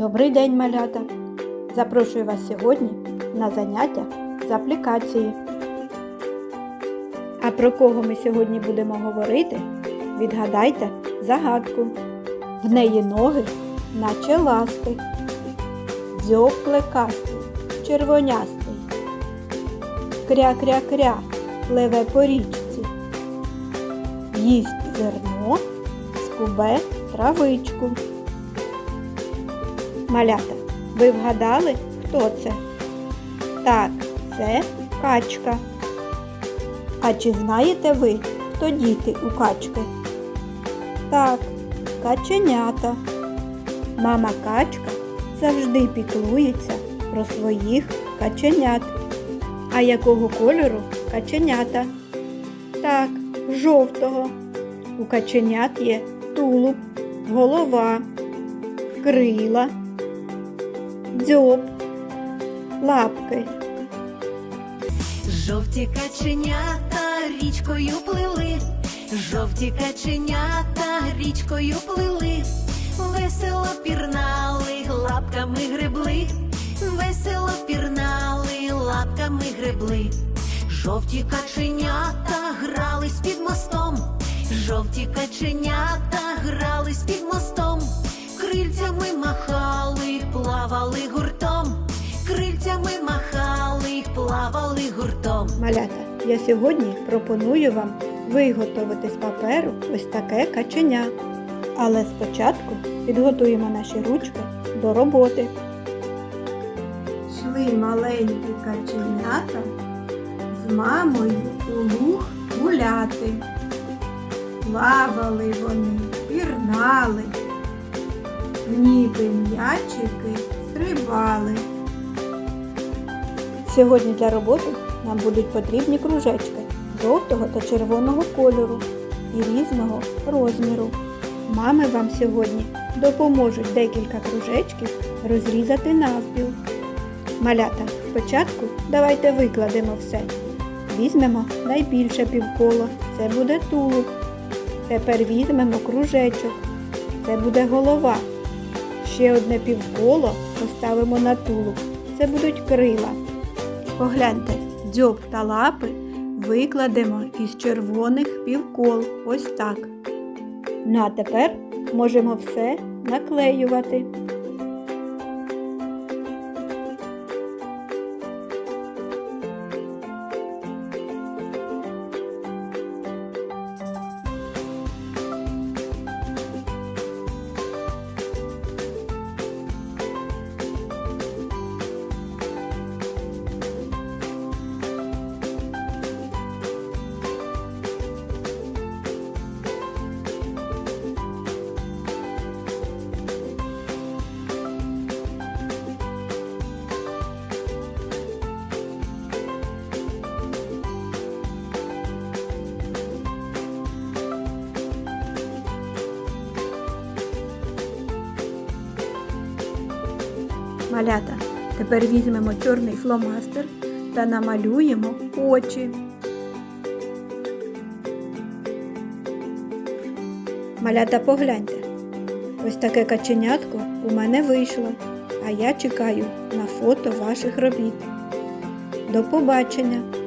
Добрий день, малята! Запрошую вас сьогодні на заняття з аплікації. А про кого ми сьогодні будемо говорити? Відгадайте загадку. В неї ноги, наче ласти, дзьоб клекастий, червонястий. Кря-кря-кря, пливе по річці. Їсть зерно, скубе травичку. Малята, ви вгадали, хто це? Так, це качка. А чи знаєте ви, хто діти у качки? Так, каченята. Мама качка завжди піклується про своїх каченят. А якого кольору каченята? Так, жовтого. У каченят є тулуб, голова, крила, дзьоб, лапки. Жовті каченята річкою плили, жовті каченята річкою плили, весело пірнали, лапками гребли, весело пірнали, лапками гребли. Жовті каченята грались під мостом, жовті каченята грались під мостом, крильцями махали, плавали гуртом, крильцями махали, плавали гуртом. Малята, я сьогодні пропоную вам виготовити з паперу ось таке каченя. Але спочатку підготуємо наші ручки до роботи. Шли маленькі каченята з мамою у луг гуляти. Плавали вони, пірнали, ніби м'ячики стрибали. Сьогодні для роботи нам будуть потрібні кружечки жовтого та червоного кольору і різного розміру. Мами вам сьогодні допоможуть декілька кружечків розрізати навпіл. Малята, спочатку давайте викладемо все. Візьмемо найбільше півколо, це буде тулуб. Тепер візьмемо кружечок, це буде голова. Ще одне півколо поставимо на тулуб, це будуть крила. Погляньте, дзьоб та лапи викладемо із червоних півкол. Ось так. Ну а тепер можемо все наклеювати. Малята, тепер візьмемо чорний фломастер та намалюємо очі. Малята, погляньте. Ось таке каченятко у мене вийшло, а я чекаю на фото ваших робіт. До побачення!